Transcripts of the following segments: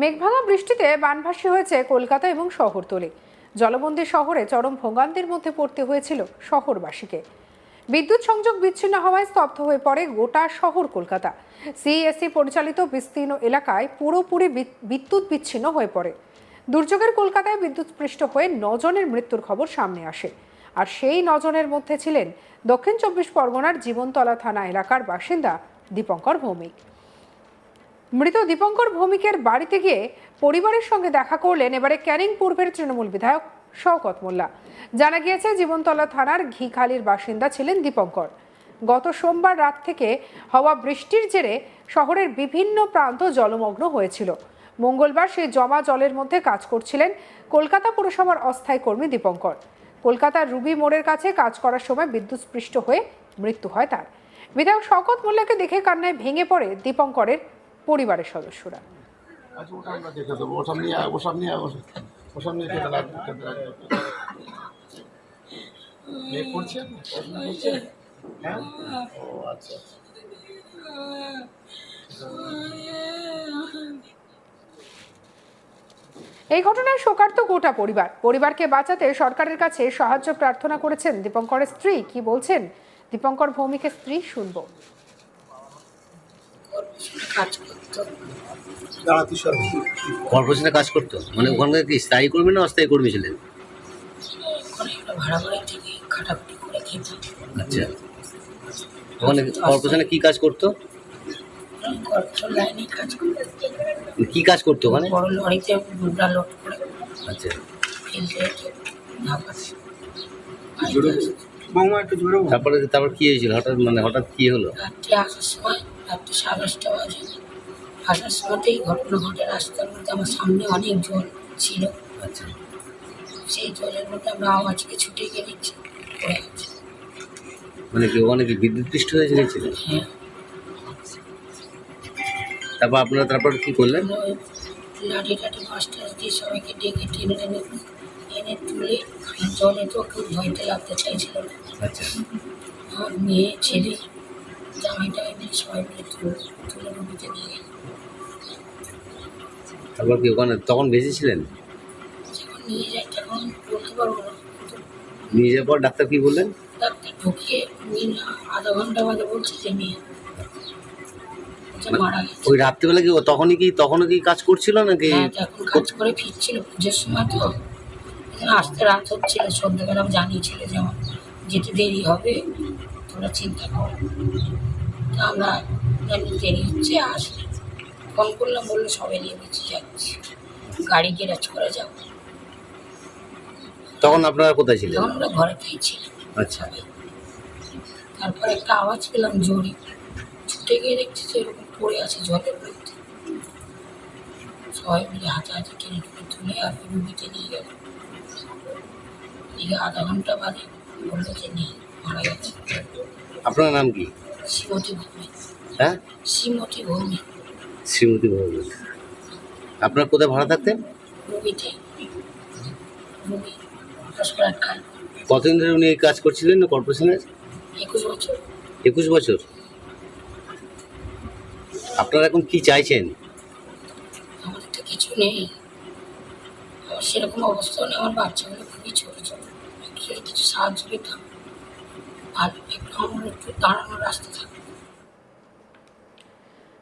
মেঘভাঙা বৃষ্টিতে বানভাসী হয়েছে কলকাতা এবং শহরতলি। জলবন্দী শহরে চরম ভোগান্তির মধ্যে পড়তে হয়েছিল শহরবাসীকে। বিদ্যুৎ সংযোগ বিচ্ছিন্ন হওয়ায় স্তব্ধ হয়ে পড়ে গোটা শহর কলকাতা। সিএসসি পরিচালিত বিস্তীর্ণ এলাকায় পুরোপুরি বিদ্যুৎ বিচ্ছিন্ন হয়ে পড়ে। দুর্যোগের কলকাতায় বিদ্যুৎস্পৃষ্ট হয়ে নজনের মৃত্যুর খবর সামনে আসে। আর সেই নজনের মধ্যে ছিলেন দক্ষিণ চব্বিশ পরগনার জীবনতলা থানা এলাকার বাসিন্দা দীপঙ্কর ভৌমিক। মৃত দীপঙ্কর ভৌমিকের বাড়িতে গিয়ে পরিবারের সঙ্গে দেখা করলেন এবারে ক্যানিং পূর্বের তৃণমূল বিধায়ক শওকত মোল্লা। জানা গিয়েছে, জীবনতলা থানার ঘিখালির বাসিন্দা ছিলেন দীপঙ্কর। গত সোমবার রাত থেকে হওয়া বৃষ্টির জেরে শহরের বিভিন্ন প্রান্ত জলমগ্ন হয়েছিল। মঙ্গলবার সেই জমা জলের মধ্যে কাজ করছিলেন কলকাতা পুরসভার অস্থায়ী কর্মী দীপঙ্কর। কলকাতার রুবি মোড়ের কাছে কাজ করার সময় বিদ্যুৎস্পৃষ্ট হয়ে মৃত্যু হয় তার। বিধায়ক শওকত মোল্লাকে দেখে কান্নায় ভেঙে পড়ে দীপঙ্করের পরিবারের সদস্যরা। আচ্ছা ওটা আমরা দেখে দেবো। ওসব নিয়ে ওসব নিয়ে ওসব- ওসব নিয়ে খেতে লাগবে খেতে লাগবে মেয়ে পড়ছে? হ্যাঁ? ও আচ্ছা আচ্ছা। এই ঘটনায় শোকার্ত গোটা পরিবার। পরিবারকে বাঁচাতে সরকারের কাছে সাহায্য প্রার্থনা করেছেন দীপঙ্করের স্ত্রী। কি বলছেন? দীপঙ্কর ভৌমিকের স্ত্রী শুনব। কাজ করতো। কর্পোরেশনে কাজ করতো? মানে ওখানে কি স্থায়ী কর্মী না অস্থায়ী কর্মী ছিলেন? ভাড়া বাড়ি থেকে খাটাখাটি করে খেত আচ্ছা। ওখানে কর্পোরেশনে কি কাজ করতো? কি কাজ করতো ওখানে? বড় লরিতে দুটা লোড করে আচ্ছা। তারপরে তারপর কি হয়েছিল? হঠাৎ মানে হঠাৎ কি হলো? রাত্রে আসার সময় রাত্রে সাড়ে দশটা বাজে। আসার সময়তেই ঘটনা ঘটে। রাস্তার মধ্যে আমার সামনে অনেক জল ছিল। আচ্ছা। সেই জলের মধ্যে আমরা আওয়াজকে ছুটে দেখছি। পড়ে গেছে মানে কি ওখানে কি বিদ্যুৎ পৃষ্ঠ হয়ে গেছিল হ্যাঁ। তারপর আপনারা তারপর কি করলেন? লাঠি টাঠি মাছ টাছ দিয়ে সবাইকে ডেকে টেনে টেনে এনে তুলে জলে তো কেউ ভয়তে লাগতে চাইছিল না। আচ্ছা। আমার মেয়ে ছেলে গেল তারপর কি ওখানে তখন বেঁচে ছিলেন? নিয়ে যাওয়ার পর ডাক্তার কি বললেন? ঢুকিয়ে আধা ঘণ্টা বাদে ওই রাত্রিবেলা কি তখনই কি তখনও কি কাজ করছিল নাকি? হ্যাঁ কাজ করে ফিরছিল পুজোর সময় তো। আসতে রাত হচ্ছিল, সন্ধ্যেবেলা জানিয়েছিল যে আমার যেতে দেরি হবে। তোমরা চিন্তা করো। তা আমরা জানি দেরি হচ্ছে আসলে ফোন করলাম বলল সবাই নিয়ে বেঁচে যাচ্ছি। গাড়ি গ্যারাজ করে যাব। তখন আপনারা কোথায় ছিলেন? তখন আমরা ঘরে পেয়েছিলাম আচ্ছা। তারপর একটা আওয়াজ পেলাম জোরে। ছুটে গিয়ে দেখছি যে এরকম পড়ে আছে জলের মধ্যে। সবাই মিলে হাতে টেনে টুনে তুলে আর রুবিতে নিয়ে গেল। নিয়ে আধা ঘণ্টা বাদে বলল যে নেই মারা গেছে। আপনার নাম কি? শ্রীমতী ভৌমিক। হ্যাঁ? শ্রীমতী ভৌমিক। শ্রীমতী ভৌমিক। আপনার কোথায় ভাড়া থাকতেন? রসগোলার খাল কতদিন ধরে উনি এই কাজ করছিলেন না কর্পোরেশনের একুশ বছর। একুশ বছর। আপনারা এখন কি চাইছেন? আমাদের তো কিছু নেই। আমার সেরকম অবস্থা নেই। আমার বাচ্চাগুলো খুবই ছোটো ছোটো কিছু সাহায্য পেতাম একটু আমার একটু দাঁড়ানোর রাস্তা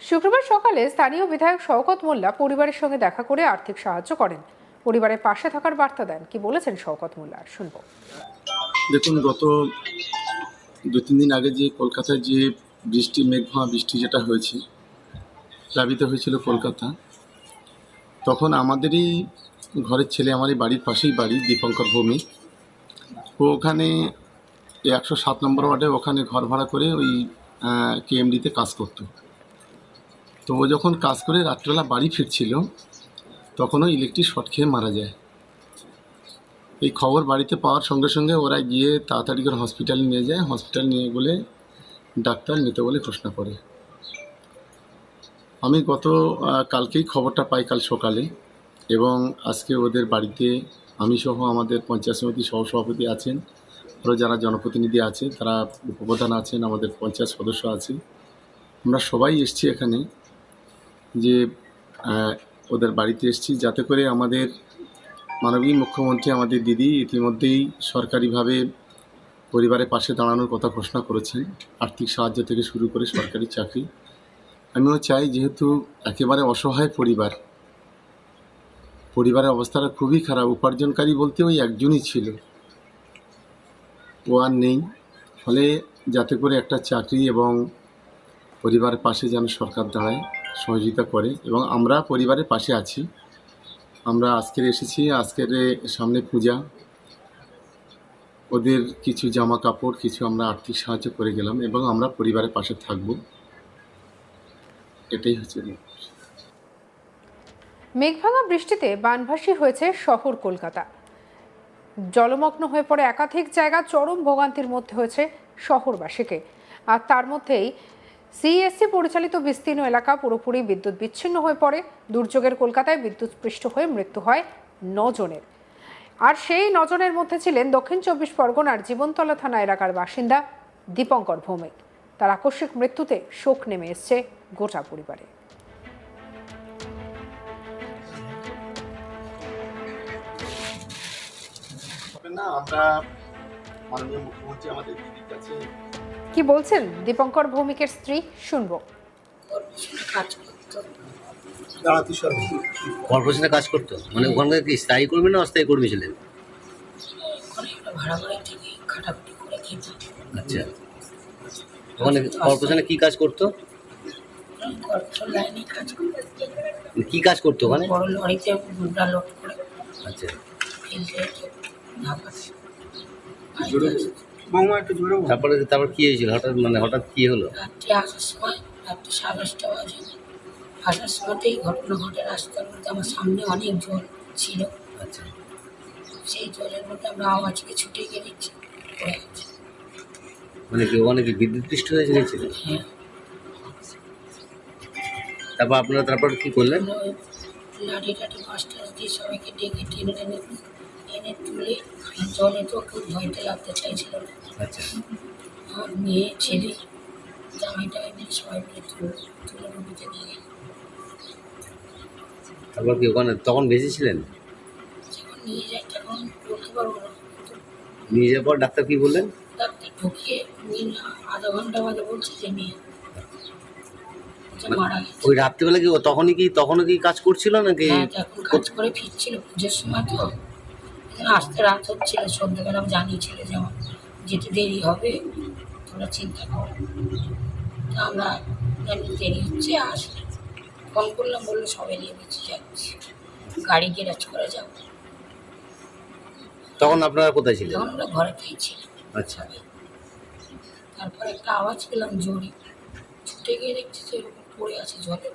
শুক্রবার সকালে স্থানীয় বিধায়ক শওকত মোল্লা পরিবারের সঙ্গে দেখা করে আর্থিক সাহায্য করেন। পরিবারের পাশে থাকার বার্তা দেন। কি বলেছেন শওকত মোল্লা? শুনব। দেখুন গত দু তিন দিন আগে যে কলকাতায় যে বৃষ্টি মেঘভাঙা বৃষ্টি যেটা হয়েছে প্লাবিত হয়েছিল কলকাতা তখন আমাদেরই ঘরের ছেলে আমারই বাড়ির পাশেই বাড়ি দীপঙ্কর ভৌমিক। ও ওখানে একশো সাত নম্বর ওয়ার্ডে ওখানে ঘর ভাড়া করে ওই কেএমডিতে কাজ করতো। তো ও যখন কাজ করে, রাত্রেবেলা বাড়ি ফিরছিল তখনও ইলেকট্রিক শর্ট খেয়ে মারা যায়। এই খবর বাড়িতে পাওয়ার সঙ্গে সঙ্গে ওরা গিয়ে তাড়াতাড়ি করে হসপিটালে নিয়ে যায়। হসপিটাল নিয়ে বলে ডাক্তার মৃত বলে ঘোষণা করে। আমি গত কালকেই খবরটা পাই কাল সকালে এবং আজকে ওদের বাড়িতে আমি সহ আমাদের পঞ্চায়েত সমিতির সহসভাপতি আছেন। আরও যারা জনপ্রতিনিধি আছে, তারা উপপ্রধান আছেন, আমাদের পঞ্চায়েত সদস্য আছে আমরা সবাই এসছি এখানে যে ওদের বাড়িতে এসেছি যাতে করে আমাদের মাননীয় মুখ্যমন্ত্রী, আমাদের দিদি ইতিমধ্যেই সরকারিভাবে পরিবারের পাশে দাঁড়ানোর কথা ঘোষণা করেছেন, আর্থিক সাহায্য থেকে শুরু করে সরকারি চাকরি। আমিও চাই যেহেতু একেবারে অসহায় পরিবার, পরিবারের অবস্থাটা খুবই খারাপ, উপার্জনকারী বলতে ওই একজনই ছিল। ও আর নেই। ফলে যাতে করে একটা চাকরি এবং পরিবারের পাশে যেন সরকার দাঁড়ায়, সহযোগিতা করে এবং আমরা পরিবারের পাশে আছি। আমরা আজকের এসেছি, আজকের সামনে পূজা। ওদের কিছু জামা কাপড় কিছু আমরা আর্থিক সাহায্য করে গেলাম এবং আমরা পরিবারের পাশে থাকব। এটাই হচ্ছে মেঘভাঙা বৃষ্টিতে বানভাসী হয়েছে শহর কলকাতা। জলমগ্ন হয়ে পড়ে একাধিক জায়গা চরম ভোগান্তির মধ্যে হয়েছে শহরবাসীকে। আর তার মধ্যেই সিএসসি পরিচালিত বিস্তীর্ণ এলাকা পুরোপুরি বিদ্যুৎ বিচ্ছিন্ন হয়ে পড়ে। দুর্যোগের কলকাতায় বিদ্যুৎস্পৃষ্ট হয়ে মৃত্যু হয় নজনের। আর সেই নজনের মধ্যে ছিলেন দক্ষিণ চব্বিশ পরগনার জীবনতলা থানা এলাকার বাসিন্দা দীপঙ্কর ভৌমিক। তার আকস্মিক মৃত্যুতে শোক নেমে এসছে গোটা পরিবারে। না আমরা মাননীয় মুখ্যমন্ত্রী আমাদের দিদির কাছে কি বলছেন? দীপঙ্কর ভৌমিকের স্ত্রী? শুনব। কর্পোরেশনে কাজ করতো। কর্পোরেশনে কাজ করতো? মানে ওখানে কি স্থায়ী কর্মী না অস্থায়ী কর্মী ছিলেন? ওখানে ভাড়া বাড়ি থেকে খাটাখাটি করে খেত। আচ্ছা। ওখানে কর্পোরেশনে কি কাজ করতো? কর্পোরেশন লাইনে কাজ করতো। কি কাজ করতো ওখানে? বড় লরিতে গুন্ডা লোড করে আচ্ছা। তারপরে তারপর কি হয়েছিল? হঠাৎ মানে হঠাৎ কি হলো? রাত্রে আসার সময় রাত্রে সাড়ে দশটা বাজে। আসার সময়তেই ঘটনা ঘটে রাস্তার মধ্যে আমার সামনে অনেক জল ছিল। আচ্ছা। সেই জলের মধ্যে আমরা আওয়াজকে ছুটে গিয়ে পড়ে গেছে মানে কি ওখানে কি বিদ্যুৎ পৃষ্ঠ হয়ে গেছিল হ্যাঁ। তারপর আপনারা তারপর কি করলেন? লাঠি টাঠি টাচ দিয়ে সবাইকে ডেকে টেনে টেনে এনে তুলে জলে তো কেউ ভয়তে লাগতে চাইছিল। না আচ্ছা। আমার মেয়ে ছেলে জামাইটা এনে সবাই মিলে তুলে তুলে নদীতে নিয়ে গেল তারপর কি ওখানে তখন যখন নিয়ে যায় তখন বলতে পারব না। নিয়ে যাওয়ার পর ডাক্তার কি বললেন? ডাক্তার ঢুকিয়ে মিন আধা ঘণ্টা বাদে বলছে যে মেয়ে গেছে। ওই রাত্রিবেলা কি তখনই কি তখনও কি কাজ করছিল নাকি? হ্যাঁ কাজ করে ফিরছিল পুজোর সময় তো। আসতে রাত হচ্ছিল সন্ধ্যেবেলা আমি জানিয়েছিল যে আমার যেতে দেরি হবে তোমরা চিন্তা করো। তা আমরা জানি দেরি হচ্ছে আসলে ফোন করলাম বলল সবাই নিয়ে বেঁচে যাচ্ছি। গাড়ি গ্যারেজ করে যাব। তখন আপনারা কোথায় ছিলেন? তখন আমরা ঘরেতেই ছিলাম। আচ্ছা। তারপর একটা আওয়াজ পেলাম জোরে। ছুটে গিয়ে দেখছি যে এরকম পড়ে আছে জলের